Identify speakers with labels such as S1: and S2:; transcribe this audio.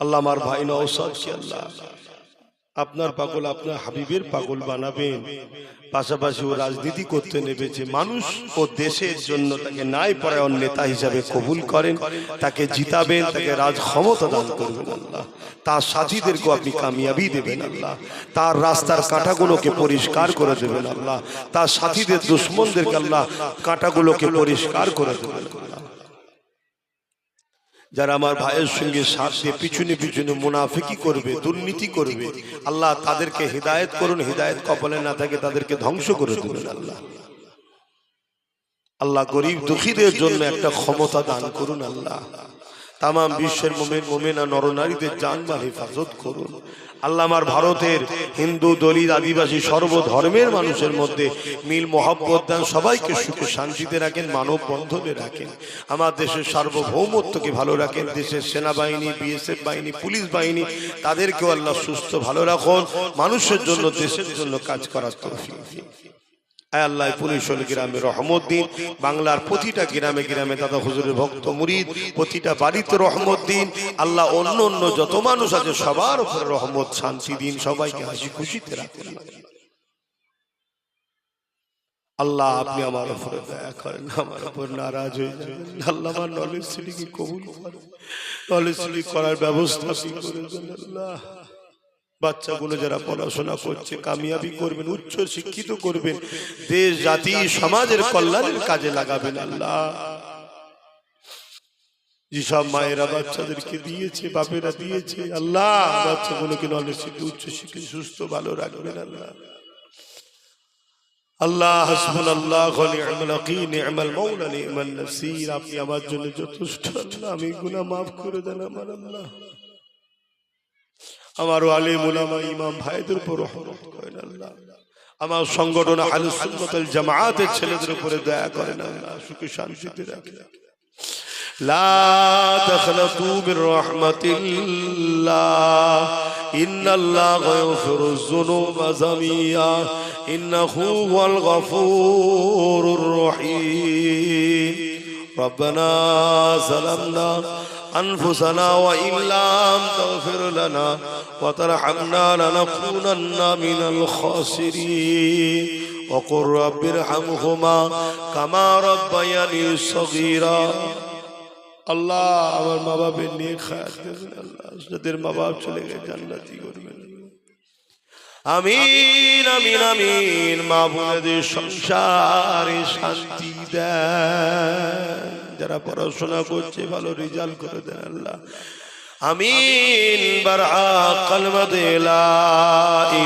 S1: আল্লাহ আমার ভাই আল্লাহ আপনার পাগল আপনার হাবিবের পাগল বানাবেন। পাশাপাশি ও রাজনীতি করতে নেমেছে। মানুষ ও দেশের জন্য তাকে ন্যায় পরায়ণ নেতা হিসাবে কবুল করেন, তাকে জিতাবেন, তাকে রাজ ক্ষমতা দান করবেন আল্লাহ। তার সাথীদেরকে আপনি কামিয়াবি দেবেন আল্লাহ। তার রাস্তার কাঁটাগুলোকে পরিষ্কার করে দেবেন আল্লাহ। তার সাথীদের দুশ্মনদেরকে আল্লাহ কাঁটাগুলোকে পরিষ্কার করে দেবেন যারা আমার ভাইয়ের সঙ্গে সাথ পিছনে পিছনে মুনাফিকি করবে, দুর্নীতি করবে, আল্লাহ তাদেরকে হৃদায়ত করুন, হৃদায়ত কপালে না থাকে তাদেরকে ধ্বংস করে দেবেন আল্লাহ। আল্লাহ গরিব দুঃখীদের জন্য একটা ক্ষমতা দান করুন আল্লাহ। তাম বিশ্বের মোমেন মোমেনা নরনারীদের জানমাল হেফাজত করুন। আল্লাহ আমার ভারতের হিন্দু দলিত আদিবাসী সর্বধর্মের মানুষের মধ্যে মিল মহব্বত দান সবাইকে সুখে শান্তিতে রাখেন মানব বন্ধনে রাখেন। আমার দেশের সার্বভৌমত্বকে ভালো রাখেন দেশের সেনাবাহিনী বিএসএফ বাহিনী পুলিশ বাহিনী তাদেরকেও আল্লাহ সুস্থ ভালো রাখুন। মানুষের জন্য দেশের জন্য কাজ করার। আয় আল্লাহ পুলিশল গ্রামে রহমত দিন বাংলার প্রতিটা গ্রামে গ্রামে দাদা হুজুরের ভক্ত মুরিদ, প্রতিটা বাড়িতে রহমত দিন আল্লাহ অন্য অন্য যত মানুষ আছে, সবার উপরে রহমত, শান্তি দিন সবাইকে, হাসি খুশিতে রাখুন। আল্লাহ, আপনি আমার উপরে দয়া করেন, আমার উপর নারাজ হয়ে যাবেন। আল্লাহ, আমার নলেজ সিটিকে কবুল করেন। নলেজ সিটি করার ব্যবস্থা করে আল্লাহ। বাচ্চাগুলো যারা পড়াশোনা করছে কামিয়াবি করবেন উচ্চ শিক্ষিত করবেন দেশ জাতি সমাজের কল্যাণের কাজে লাগাবেন আল্লাহ। যেসব মায়েরা বাচ্চাদেরকে দিয়েছে বাপেরা দিয়েছে আল্লাহ বাচ্চাগুলোকে নলেজ শিখে উচ্চ শিখে সুস্থ ভালো রাখবেন আল্লাহ। আল্লাহ হাসবুল আল্লাহ নি'মাল মাওলা নি'মান নাসির আপনি আমার জন্য যথেষ্ট আল্লাহ আমি গুনাহ মাফ করে দেন আমার আল্লাহ। আমার আলিম উলামা ইমাম ভাইদের উপর রহমত করেন আল্লাহ আমার সংগঠন আহলে সুন্নাতুল জামাআতের ছেলেদের উপরে দয়া করেন আল্লাহ সুখে শান্তিতে রাখেন لا تخلطوا من رحمة الله إن الله يغفر الذنوب جميعا إنه هو الغفور الرحيم ربنا ظلمنا أنفسنا وإن لم تغفر لنا وترحمنا لنكونن من الخاسرين وقل رب ارحمهما كما ربياني صغيرا আল্লাহ আমার মা বাপের নিয়ে খায়াত দেবেন আল্লাহ যাদের মা বাপ চলে গেছে জান্নাতি করবেন আমিন আমিন আমিন, মা বোনেদের সংসারে শান্তি দেয়। যারা পড়াশোনা করছে, ভালো রেজাল্ট করে দেন আল্লাহ। আমিন বারা কলমতে লা ইলাহা